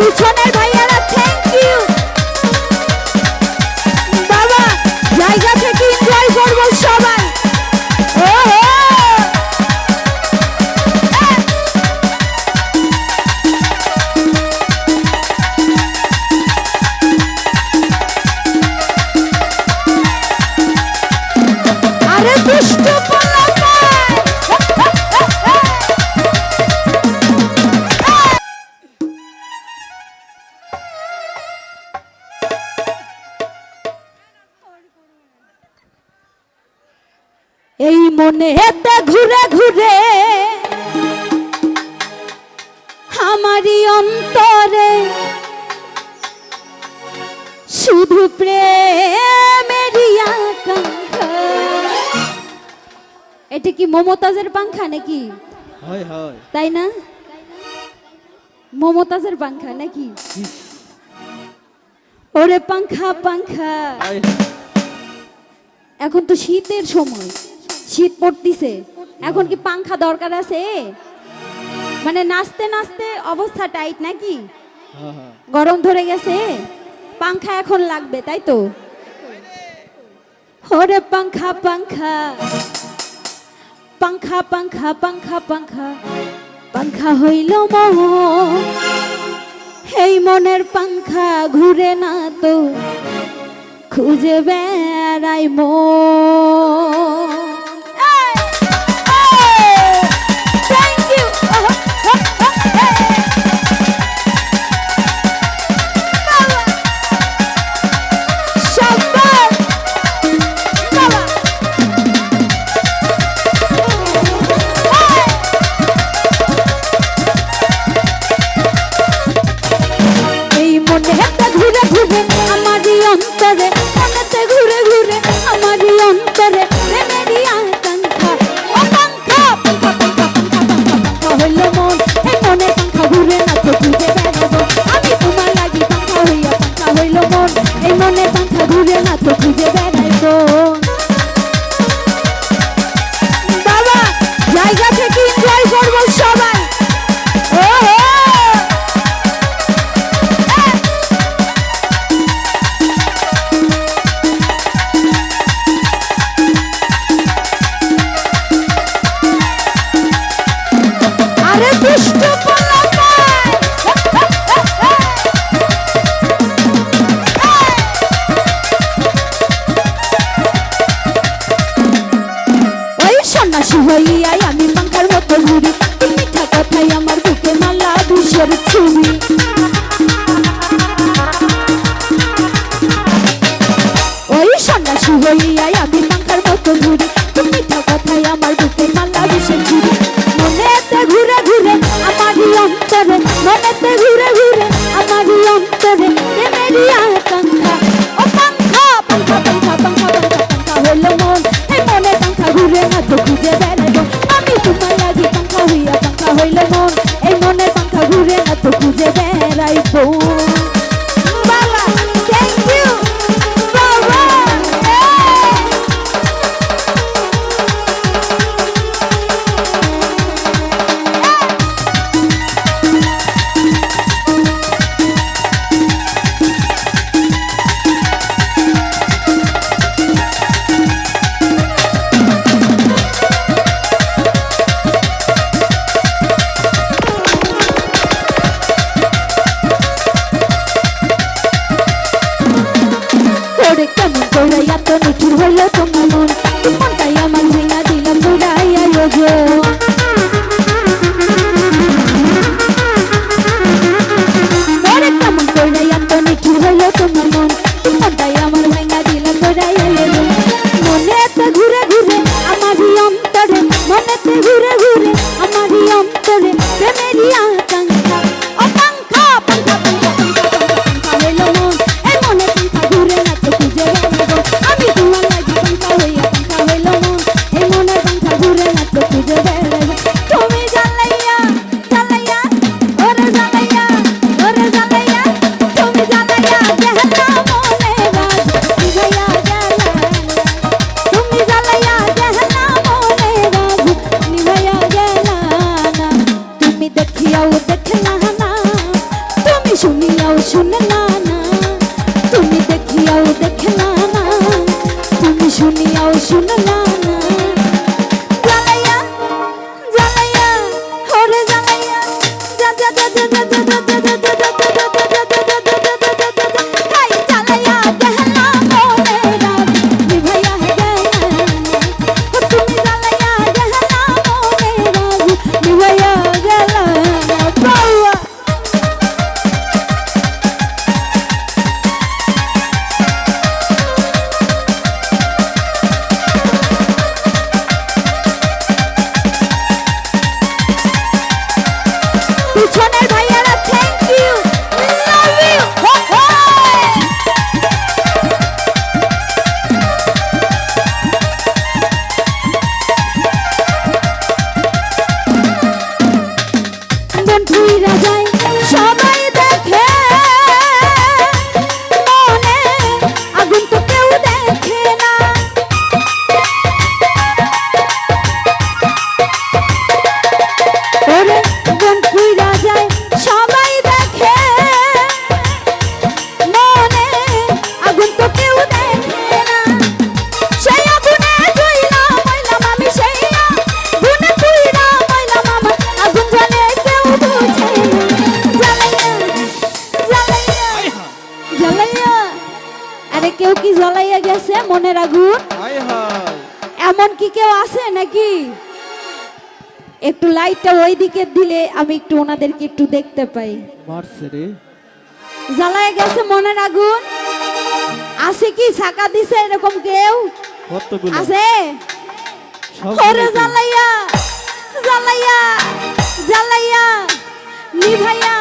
পিছনের এই মনে এতে ঘুরে ঘুরে আমারই অন্তরে শুধু প্রেমেরই আকাঙ্ক্ষা। এটা কি মমতাজের পাংখা নাকি? হয় হয়। তাই না? মমতাজের পাংখা নাকি? ওরে পাংখা পাংখা। এখন তো শীতের সময়। শীত পড়তিছে। এখন কি পাংখা দরকার আছে? মানে নাচতে নাচতে অবস্থা টাইট নাকি? হ্যাঁ হ্যাঁ। গরম ধরে গেছে। পাংখা এখন লাগবে তাই তো? ওরে পাংখা পাংখা। পাংখা পাংখা পাংখা পাংখা। পাংখা হইল মন। এই মনের পাংখা ঘুরে না তো। খুঁজে বেড়াই মন। মালা দুষের ওই সন্ন্যাসী হইয়াই আমি পাঙ্খার মতো ঘুরি তুই মিঠা আমার বুকে মালা দুষের ছুরি মনেতে ঘুরে ঘুরে আমারই অন্তরে, মনেতে ঘুরে ঘুরে আমারই অন্তরে প্রেমেরই আকাঙ্ক্ষা। ও পাঙ্খা পাঙ্খা পাঙ্খা পাঙ্খা পাঙ্খা পাঙ্খা হলো মন। এই মনে পাঙ্খা ঘুরে না তো খুঁজে বেড়াবো আমি তোমার লাগি পাঙ্খা হইয়া পাঙ্খা হইল মন। এই মনে ঘুরে এত খুঁজে দেয় Good luck. মনের আগুন হাই হাই। এমন কি কেউ আছে নাকি? একটু লাইটটা ওই দিকে দিলে আমি একটু ওনাদেরকে একটু দেখতে পাই। জ্বালায় গেছে মনের আগুন আছে কি? ছাকা দিছে এরকম কেউ? আছে? ওরে জ্বালাইয়া জ্বালাইয়া জ্বালাইয়া নিভাইয়া